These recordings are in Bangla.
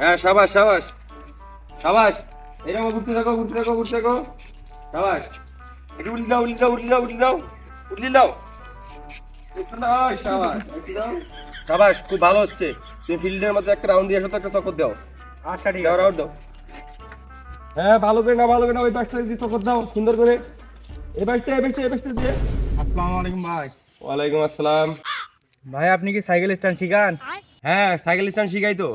হ্যাঁ সাবাস সাবাস। সাবাস। এরকম ঘুরতে থাকো ঘুরতে থাকো ঘুরতে থাকো। সাবাস। একটু উল্লি দাও উল্লি দাও উল্লি দাও উল্লি দাও। উল্লি দাও। সাবাস একটু দাও। সাবাস। খুব ভালো হচ্ছে। তুমি ফিল্ডের মধ্যে একটা রাউন্ড দিয়ে আসো তো একটা চক্কর দাও। আচ্ছা ঠিক দাও রাউন্ড দাও। হ্যাঁ ভালো করে না ভালো করে না ওই ব্যাগটা দিয়ে চক্কর দাও সুন্দর করে। এই ব্যাগটা এই ব্যাগটা এই ব্যাগটা দিয়ে। আসসালামু আলাইকুম ভাই। ওয়ালাইকুম আসসালাম। ভাই আপনি কি সাইকেল স্ট্যান্ড শিখান? হ্যাঁ সাইকেল স্ট্যান্ড শিখাই তো।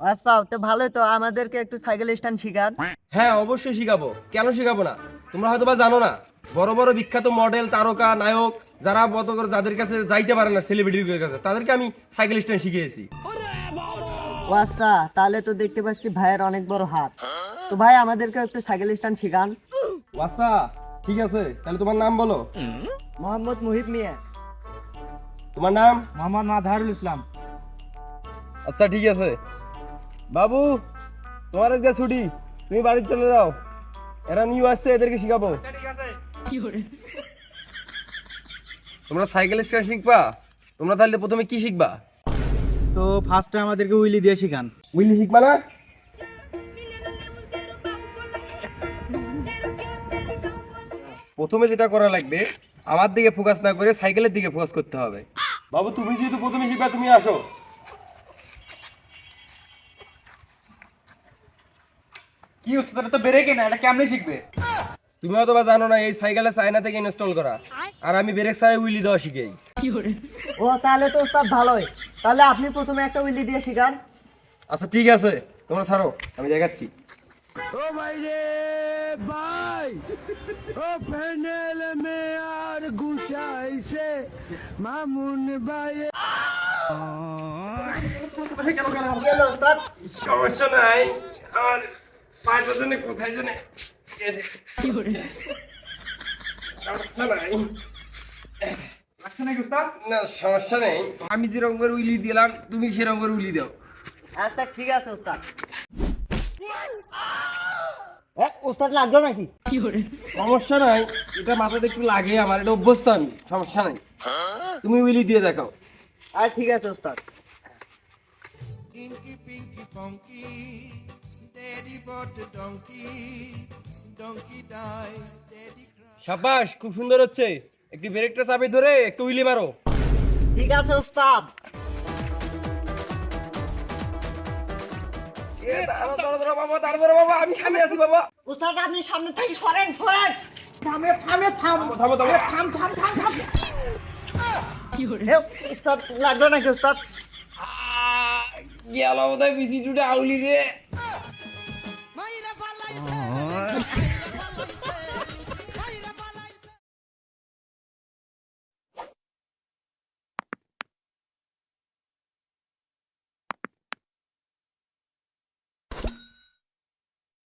আচ্ছা তো ভালোই তো আমাদেরকে একটু সাইকেল স্ট্যান্ড শিখান। হ্যাঁ অবশ্যই শিখাবো। কেন শিখাবো না? তোমরা হয়তো বা জানো না বড় বড় বিখ্যাত মডেল তারকা নায়ক যারা মতো করে যাদের কাছে যাইতে পারে না সেলিব্রিটির কাছে তাদেরকে আমি সাইকেল স্ট্যান্ড শিখিয়েছি। ও আচ্ছা তাহলে তো দেখতে পাচ্ছি ভাইয়ের অনেক বড় হাত। তো ভাই আমাদেরকে একটু সাইকেল স্ট্যান্ড শিখান। আচ্ছা ঠিক আছে তাহলে তোমার নাম বলো। মোহাম্মদ মুহিব মিয়া। তোমার নাম? মোহাম্মদ মাধারুল ইসলাম। আচ্ছা ঠিক আছে। বাবু তোমার আজকে ছুটি। তুমি বাড়িতে চলে যাও। এরা নিউ আসছে এদেরকে শিখাবো। তোমরা সাইকেল স্ট্যান্ড শিখবা? তোমরা তাহলে প্রথমে কি শিখবা? তো ফার্স্টে আমাদেরকে উইলি দিয়ে শিখান। উইলি শিখবা না? প্রথমে যেটা করা লাগবে আমার দিকে ফোকাস না করে সাইকেলের দিকে ফোকাস করতে হবে। বাবু তুমি যেহেতু প্রথমে শিখবা তুমি আসো। কি হচ্ছে তাহলে তো বেড়ে কিনা এটা কেমনে শিখবে? তুমি হয়তো বা জানো না এই সাইকেলে চায়না থেকে ইনস্টল করা। আর আমি ব্রেক ছাড়াই উইলি দেওয়া শিখাই। ও তাহলে তো ওস্তাদ ভালোই। তাহলে আপনি প্রথমে একটা উইলি দিয়ে শিখান। আচ্ছা ঠিক আছে। তোমরা ছাড়ো আমি দেখাচ্ছি। ও কি হলো ওস্তাদ সমস্যা নাই আমার পাঁচটা জনে কোথায় জনে সমস্যা নাই। না সমস্যা নেই। আমি যেরকম করে উইলি দিলাম তুমি সেরকম করে উইলি দাও। আচ্ছা ঠিক আছে ওস্তাদ ওস্তাদ লাগল নাকি? সমস্যা নাই এটা মাথাতে একটু লাগে আমার এটা অভ্যস্ত আমি সমস্যা নাই। তুমি উইলি দিয়ে দেখাও। আর ঠিক আছে ওস্তাদ Inky Pinky Funky, Daddy bought the donkey, donkey died, Daddy cried. সাবাস খুব সুন্দর হচ্ছে। একটু ব্রেকটা চাপে ধরে একটু উইলি মারো। ঠিক আছে ওস্তাদ ওস্তাদ আপনি সামনে থেকে সরেন সরেন। থামে থামে থাম। থামো থামো থাম। থাম থাম থাম এ, ওস্তাদ লাগল নাকি ওস্তাদ গেল বোধহয় বিসি টুটা আউলি রে।